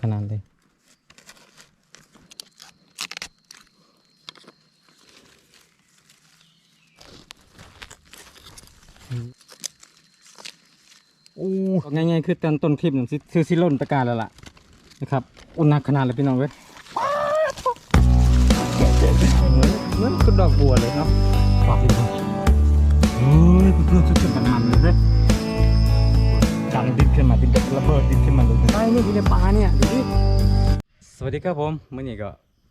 ขนาดเลยโอ้ง่ายๆคือตอนต้นคลิปนี่คือซิล่นตะการแล้วล่ะนะครับอุ่นหนักขนาดเลยพี่น้องเว้ยเหมือนเหมือนต้นดอกบัวเลยเนาะปอบพี่น้องเฮ้ยเพื่อนๆสุดๆมันๆเลยเว้ย ดังดินขึ้นมาดินแบบระเบิดดินขึ้นมาเลยใช่นี่อยู่ในป่าเนี่ยดูดิสวัสดีครับผมเมื่อนี้ก็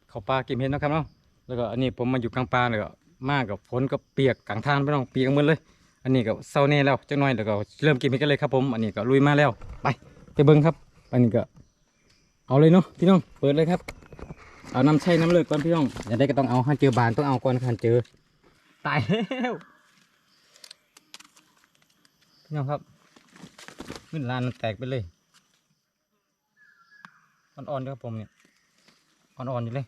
เขาป่าก็บเห็ดนะครับเนาะแล้วก็อันนี้ผมมาอยู่กลางป่าเลยก็มากกับฝนก็เปียกกลางทางไปน้องเปียกหมดเลย อันนี้ก็เศร้าแน่แล้วจักหน่อยแล้วก็เริ่มก็บเห็ดกันเลยครับผมอันนี้ก็ลุยมาแล้วไปไปเบิ้งครับ อันนี้ก็ เอาเลยเนาะพี่น้องเปิดเลยครับ เอาน้ำใช้น้ำเลิกก่อนพี่น้องอย่าได้ก็ต้องเอาให้เจอบานต้องเอาก่อนคันเจอตายแล้วพี่น้องครับ ขึ้นลานมันแตกไปเลย อ่อนๆด้วยครับผมเนี่ย อ่อนๆอยู่เลย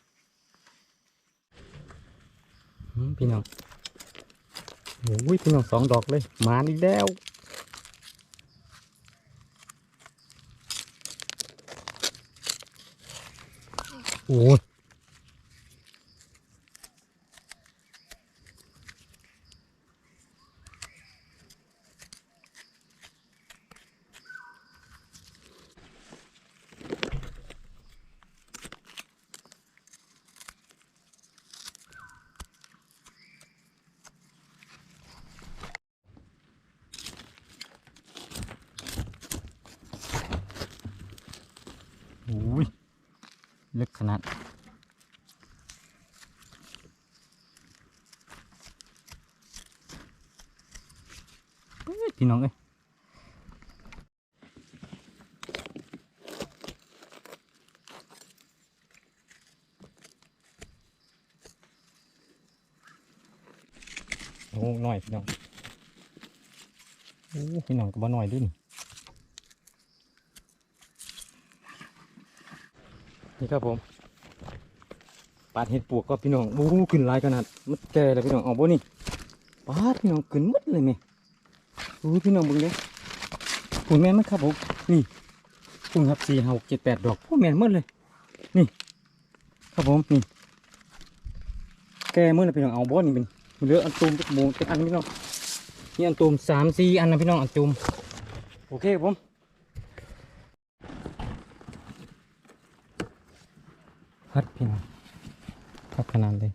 พี่น้องโอ้ยพี่น้องสองดอกเลยมาอีกแล้วโอ้ยโอ้ย นาดเอ้ยพี่น้องเอ้ยโอ้หน่อยพี่น้องโอ้พี่น้องก็บ่หน่อยด้วยนี่นี่ครับผม ปาดเห็ดปวกก็พี่น้องโอ้ขึ้นหลายขนาดมันแก่แล้วพี่น้องเอาบ่นี่ปาดพี่น้องขึ้นมดเลยแม่โอ้พี่น้องบึงเด้ผุนแม่นมั้ยครับผมนี่พุ่งครับสี่หกเจ็ดแปดดอกพวกแม่นมดเลย นี่ ครับผมนี่แกมื่อนะพี่น้องเอาบอสนี่เป็นเหลืออันตูมจักหมูจักอันพี่น้องนี่อันตูมสามสี่อันนะพี่น้องอันตูมโอเคครับผม ฮัดพี่น้องครับขนาดเลย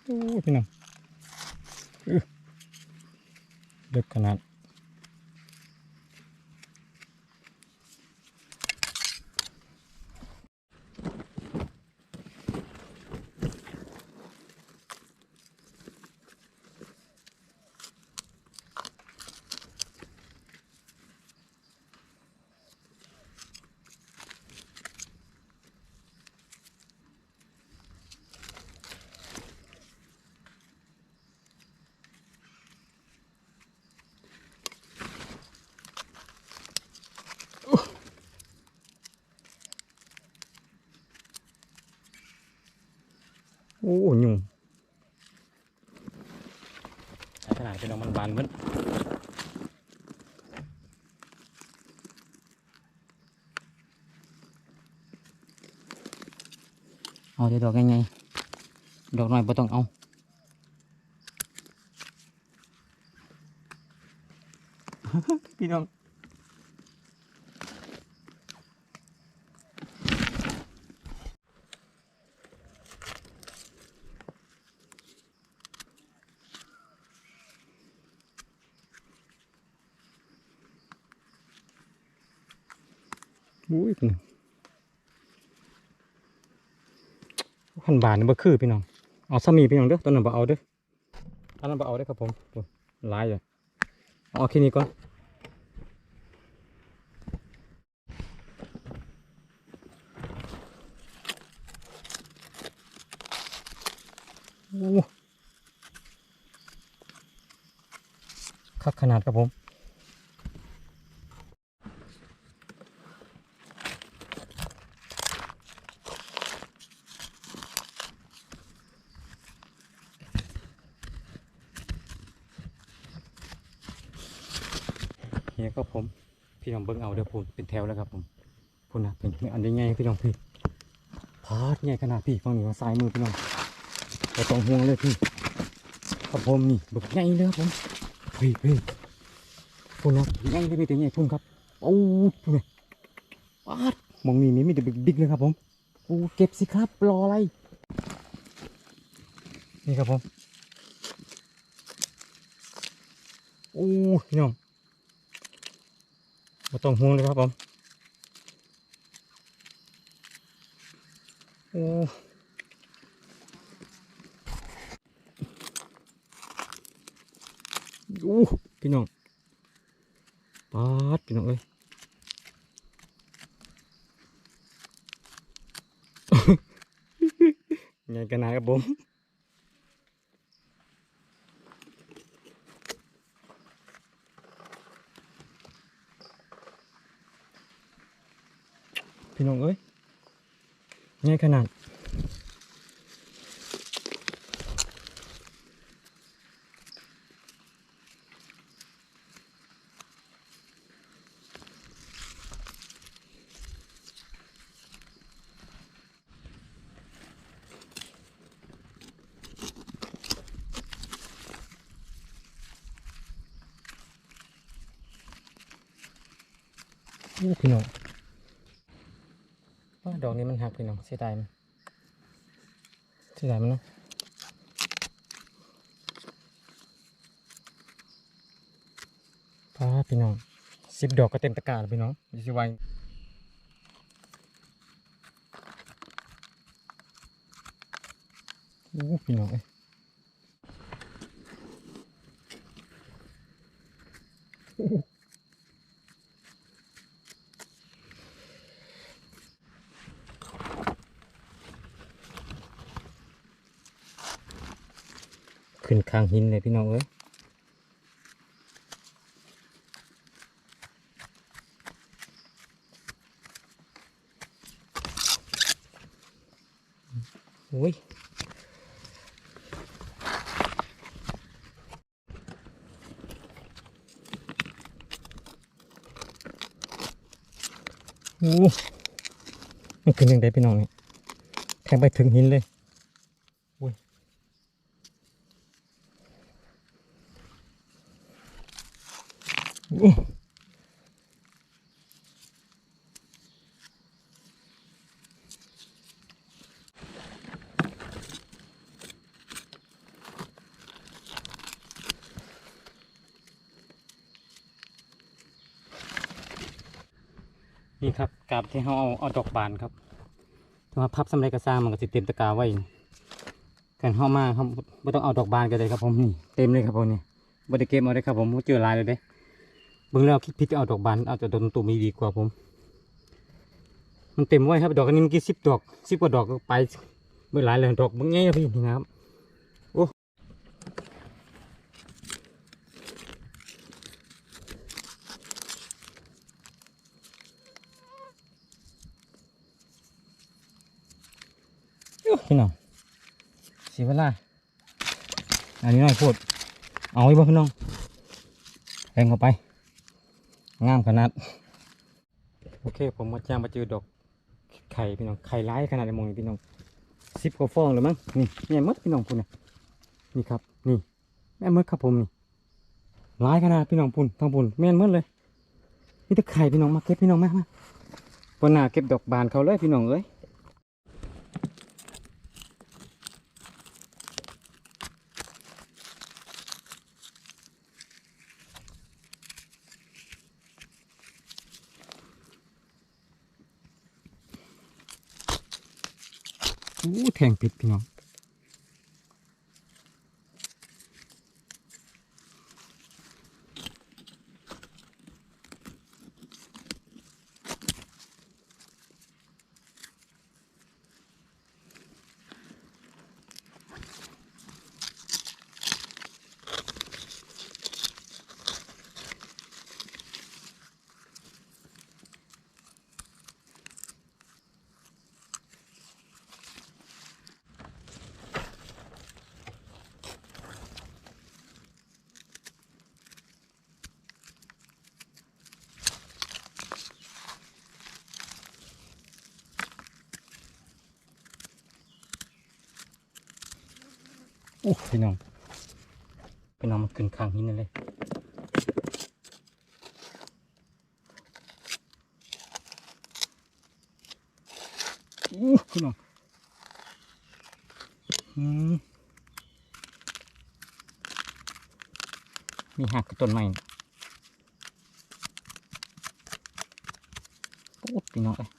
โอ้ย พี่น้องอื้อเด็กขนาด อ้ยุ่งใช้ขนาดพี่น้องมันบานมือนเอาเดี๋ยวดอกไงๆดอกหน่อยบ่ต้องเอาพี่น้อง คนบานนี่บ่คือพี่น้องเอาสามีพี่น้องเด้อตอนนั้นบ่เอาเด้อตอนนั้นบ่เอาเด้อครับผมหลายอยู่เอาแค่นี้ก่อนคักขนาดครับผม องเบิ้งเป็นแถวแล้วครับผมพุ่นนะเป็นอันใหญ่ๆพี่น้องพี่พาดใหญ่ขนาดพี่ฟังนี่ว่ซ้ายมือพี่น้องเราต้องห่วงเลยพี่ครับผมนี่บึกใหญ่เลยครับผมพี่พี่พุ่นนะใหญ่เลยมีแต่ใหญ่พุ่นครับโอ้พุ่นเลยปาดมองนี่นี่มีแต่บิ๊กๆเลยครับผมโอ้เก็บสิครับรออะไรนี่ครับผมโอ้พี่น้อง ไม่ต้องห่วงเลยครับผมโอ้โอ้พี่น้องปาดพี่น้องเอ้ยไงกันนะครับผม พี่น้องเอ้ยง่ายขนาดโอ้พี่น้องว่าด อกนี้มันหักพี่น้องเสียดายมันเสียดายมันนะป้าพี่น้องสิบดอกก็เต็มตะกร้าแล้วพี่น้องอยี่สิไวโอ้พี่น้องเอ้ย ขึ้นข้างหินเลยพี่น้องเอ้ยโอ้ยโอ้มันขึ้นยังไงพี่น้องเนี่ยแทงไปถึงหินเลยโอ้ย นี่ครับกาบที่เขาเอาเอาดอกบานครับถ้าว่าพับสำเร็จกระซ่างมันก็สิเต็มตะกร้าไว้กันเข้ามาครับไม่ต้องเอาดอกบานกันเลยครับผมนี่เต็มเลยครับผมนี่บริเกมเอาได้ครับผมเจอลายเลยเด้ เบิ่งแล้วคิดผิดเอาดอกบานเอาแต่ดอกตุ่มมีดีกว่าผม มันเต็มไว้ครับดอกอันนี้เมื่อกี้สิบดอกสิบกว่าดอกก็ไปเบื่อหลายเลยดอกบางแง่พี่นี่นะครับโอ้โอ้พี่น้องสีเวลาอันนี้หน่อยพูดเอาไว้บ่พี่น้องแรงเข้าไป งามขนาด โอเค ผมมาจ้างมาเจอดอกไข่พี่น้องไข่ร้ายขนาดในมองพี่น้องสิบกว่าฟองเลยมั้งนี่แม่มดพี่น้องพุ่นนะนี่ครับนี่แม่มดครับผมนี่ร้ายขนาดพี่น้องพุ่นทางพุ่นแม่นมดเลยนี่ตะไข่พี่น้องมาเก็บพี่น้องมามาปนหน้าเก็บดอกบานเขาเลยพี่น้องเอ้ย แทงผิดพี่น้อง พี่น้องพี่น้องมันขึ้นข้างนี้นั่นเลยอู้พี่น้องอืมมีหักต้นไม้น่ะอู้พี่น้องเอ้ย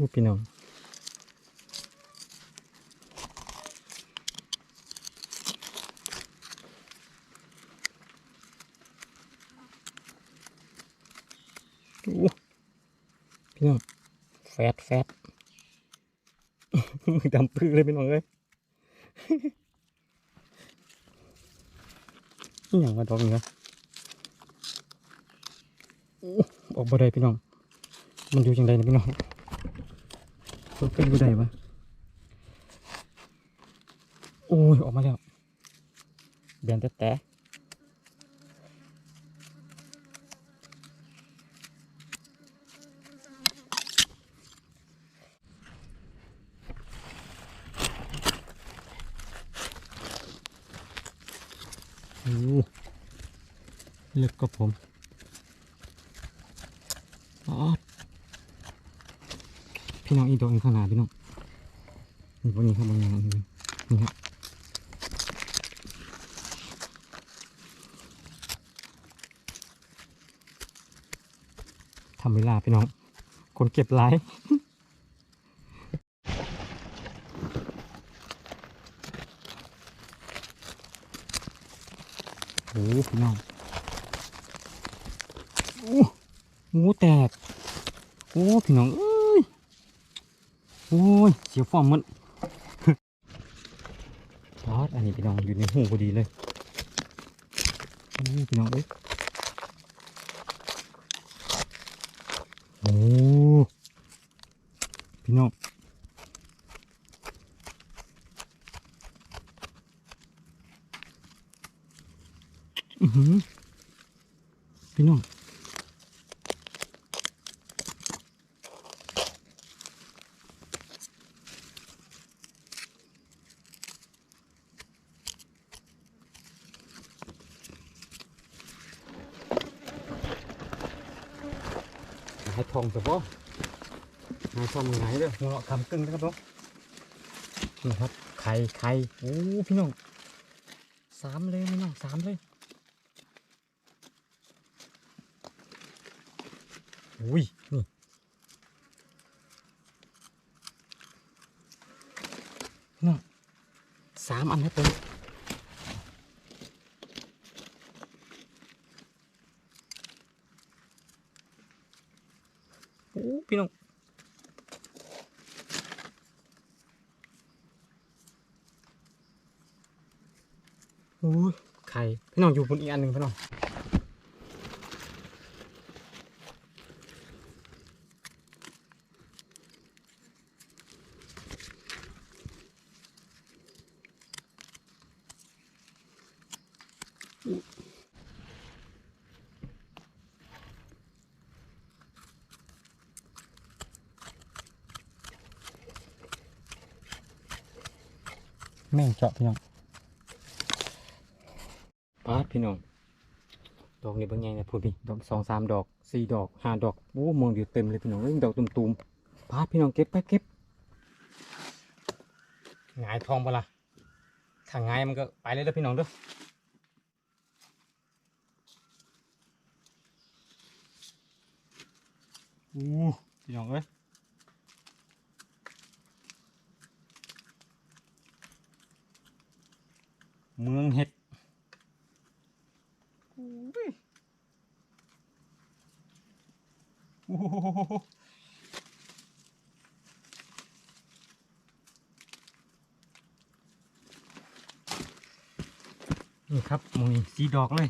พูดพี่น้องโอ้พี่น้องแฟดแฟดมือดำปื้อเลยพี่น้องเอ้ยนี่อย่างมาดอกนี่นะโอ้ออกบ่ได้พี่น้อง มันอยู่จังไดนะพี่น้อง เป็นบ่ได้ปะโอ้ย ออกมาแล้วเบียนแต่แต่โอ้เลึกกับผมอ๋อ พี่น้องอีกดอกนึงข้างหน้าพี่น้องนี่พวกนี้ครับบางอย่างนี่นี่ครับทำเวลาพี่น้อง คนเก็บไลายโอ้พี่น้องโอ้งูแตก โอ้พี่น้องเโอ้ยเสียฟอมมันพอดอันนี้พี่น้องอยู่ในหูพอดีเลยนี่พี่น้องเอ้ยโอ้พี่น้องอือหือพี่น้อง หายทอ งแต่ว่าหายทองมันหายเลยหัวเราะคำกึ่งนะครับผมนี่ครับ ไข่ไข่โอ้พี่น้องสามเลยพี่น้องสามเลยอุ้ยนี่พี่น้องสามอันครับผมโอ้พี่น้องโอ้ยไข่ พี่นอีกอันหนึ่งพี่น้องแม่งเจาะพี่น้อง พี่น้อง ดอกนี้เป็นไงนี่ยพูดพี่ดอกสองสามดอกสี่ดอกห้าดอกโอ้มองอยู่เต็มเลยพี่น้องเอ้ยดอกตุ่มๆปาดพี่น้องเก็บไปเก็บหงายทองปะล่ะถ้าหงายมันก็ไปเลยเด้อพี่น้องเด้ออู้พี่น้องเอ้ยเมืองเห็ด นี่ครับมุยสีดอกเลย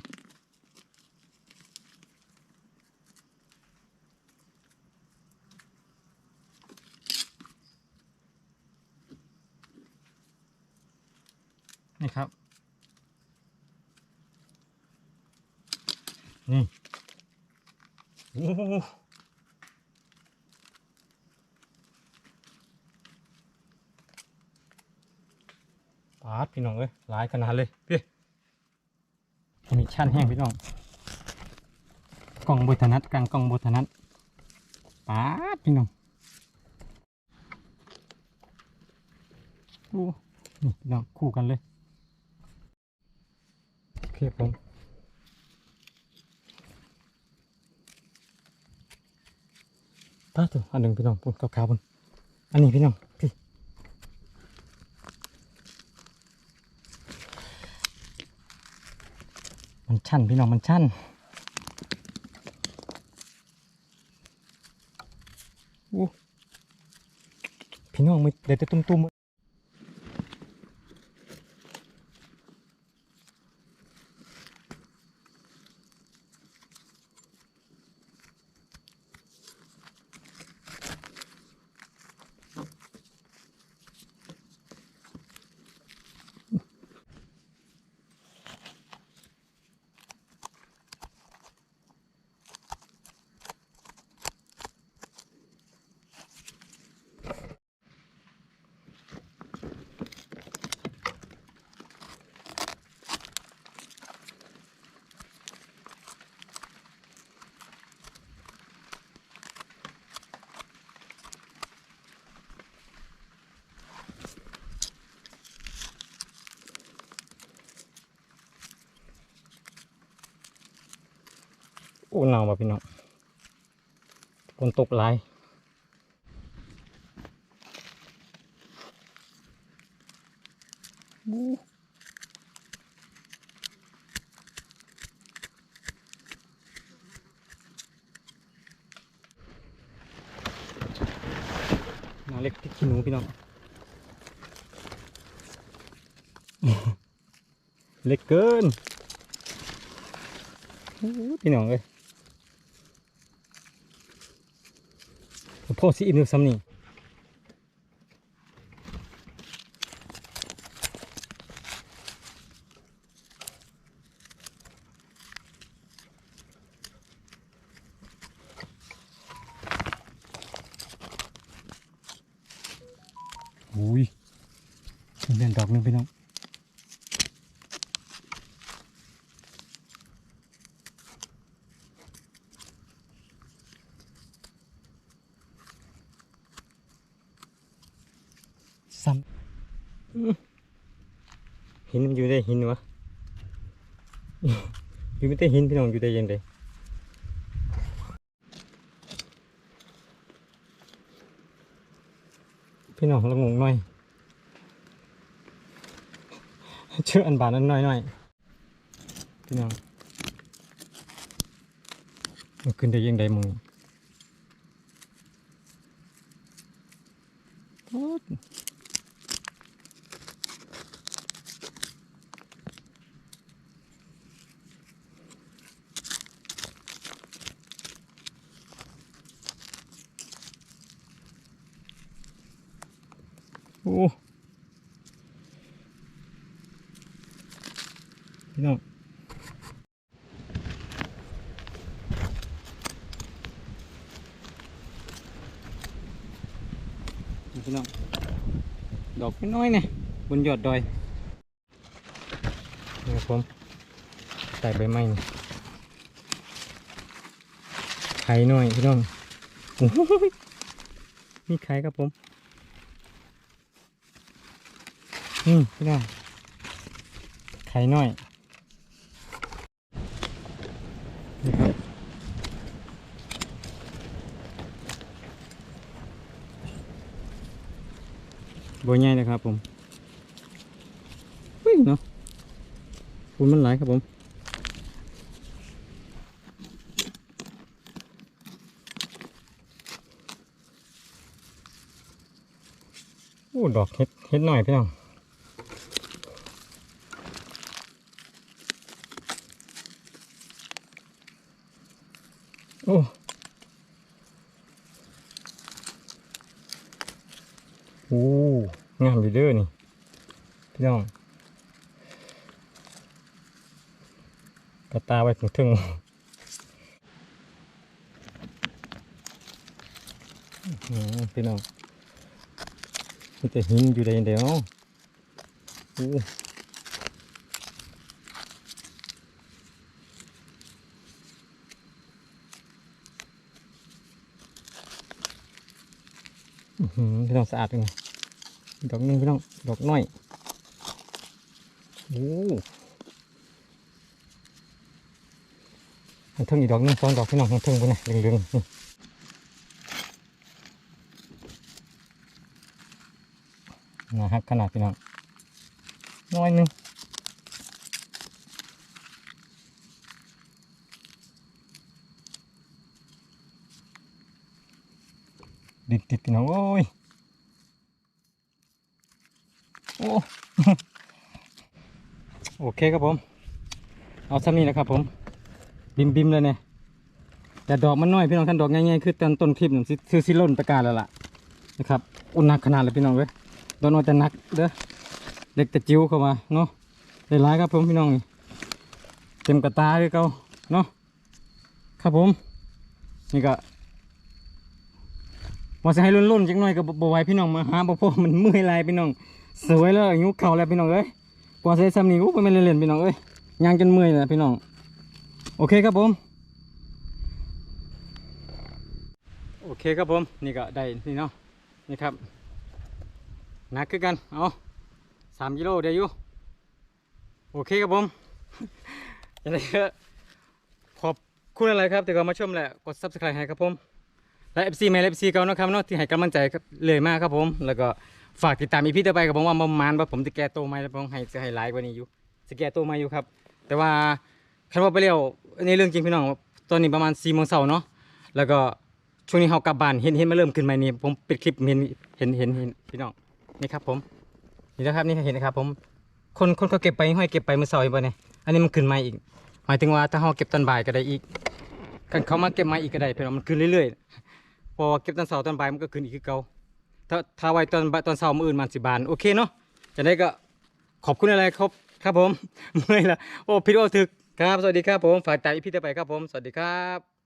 นี่ครับ นี่โอ้โหปาดพี่น้องเอ้ยหลายขนาดเลยพี่มีชั้นแห้งพี่น้องกล่องบทนัดกลางกล่องบทนัดปาดพี่น้องโอ้นี่พี่น้องคู่กันเลยโอเคผม ตาตัวอันหนึ่งพี่น้องปุ่นขาวๆปุ่นอันนี้พี่น้องพี่มันชันพี่น้องมันชันอู้พี่น้องไม่ได้แต่ตุ้มๆ อ้หนาวว่ะพี่น้องฝนตกหลายอู้หนาเล็กที่ขี้หนูพี่น้อง เล็กเกินโอ้พี่น้องเอ้ย พ่ อสิอินอยู่ซ้ำนี่อุ้ยมีเล่นดอกนึงพี่น้องซ้ำอื้อหินมันอยู่ได้ หินวะอยู่ไม่ได้หินพี่น้องอยู่ได้ยังไงพี่น้องละงงหน่อยเชื่ออันบานอันน้อยหน่อยพี่น้องมันขึ้นได้ยังไงมึงโอ๊ยโอ้พี่น้องนี่พี่น้อง ดอกน้อยๆเนี่ยบนยอดดอยนี่ครับผมใส่ใบไม้นี่ไข่น้อยพี่น้องโอ้โหมีไข่ครับผมนี่พี่น้องไข่น้อย บ่ใหญ่นะครับผมวิ่งเนาะปุ่นมันไหลครับผมโอ้ดอกเห็ดเห็ดหน่อยพี่น้องโอ้ ตาไว้ถึงถึงอพี่น้องมีแต่หินอยู่ใดเดียวอือพี่น้องสะอาดเลยดอกนึงพี่น้อง ดอกน้อย โอ้ ทางเทิงอีกดอกหนึงสองดอกพี่น้องทางเทิงไปนะเหลืองๆนี่นะฮะขนาดพี่น้องน้อยหนึงดิดติดพี่น้องโอ้ยโอ้โอเคครับผม เอาซ้ำนี้นะครับผม บิมบิมเลยเนี่ยแต่ดอกมันน้อยพี่น้องท่านดอกง่ายๆคือตอนต้นคลิปนี่ซื้อซิล่นตะการแล้วล่ะนะครับอุ่นหนักขนาดเลยพี่น้องเว้ยโดนเอาแต่หนักเด้อเด็กแต่จิ้วเข้ามาเนาะได้ร้ายครับผมพี่น้องเต็มกระตาเลยเก่าเนาะครับผม นี่ก็ว่าจะให้รุ่นๆจังหน่อยก็บไหวพี่น้องมาหาบ่พอมันเมื่อยลายพี่น้องสวยแล้วยุเข่าแล้วพี่น้องเอ้ยกว่าจะได้ซ้ำนี้กูไม่เล่นๆพี่น้องเอ้ยย่างจนเมื่อยเลยพี่น้อง โอเคครับผม โอเคครับผม นี่ก็ได้นี่เนาะ นี่ครับ หนักขึ้นกัน เอาสามกิโลเดียวอยู่ โอเคครับผมยังไงก็ขอบคุณอะไรครับที่เขามาชมแหละ กด subscribe ให้ครับผม และ FC แม่และ FC เก่านะครับเนาะที่ให้กำลังใจครับเลยมากครับผม แล้วก็ฝากติดตามอีพีต่อไปกับผมว่าประมาณว่าผมจะแก้ตัวไหมแล้วผมให้จะให้ไลฟ์กว่านี้อยู่จะแก้ตัวไหมอยู่ครับ แต่ว่า คันว่าไปเร็วอันเรื่องจริงพี่น้องตอนนี้ประมาณ4ี่โมงเช้าเนาะแล้วก็ช่วงนี้เขากลับบ้านเห็นเห็นมาเริ่มขึ้นมานี่ผมปิดคลิปเห็นเห็นเห็นเห็นพี่น้องนี่ครับผมนี่นะครับนี่เห็นนะครับ ผมคนคนเขาเก็บไปห้อยเก็บไปเมื่อเช้าเห็นป่ะเนี่ยอันนี้มันขึ้นมาอีก หมายถึงว่าถ้าเขาเก็บตอนบ่ายก็ได้อีกกันเขามาเก็บมาอีกก็ได้พี่น้องมันขึ้นเรื่อยๆพอเก็บตอนเช้าตอนบ่ายมันก็ขึ้นอีกคือเก่าถ้าถ้าไว้ตอนบ่ายตอนเช้ามืออื่นมันสิบานโอเคเนาะจะได้ก็ขอบคุณอะไรครับครับผมเมื่อยละโอ้ผิดโอ้ถึก ครับ สวัสดีครับผม ฝากตามอีพีต่อไปครับผม สวัสดีครับ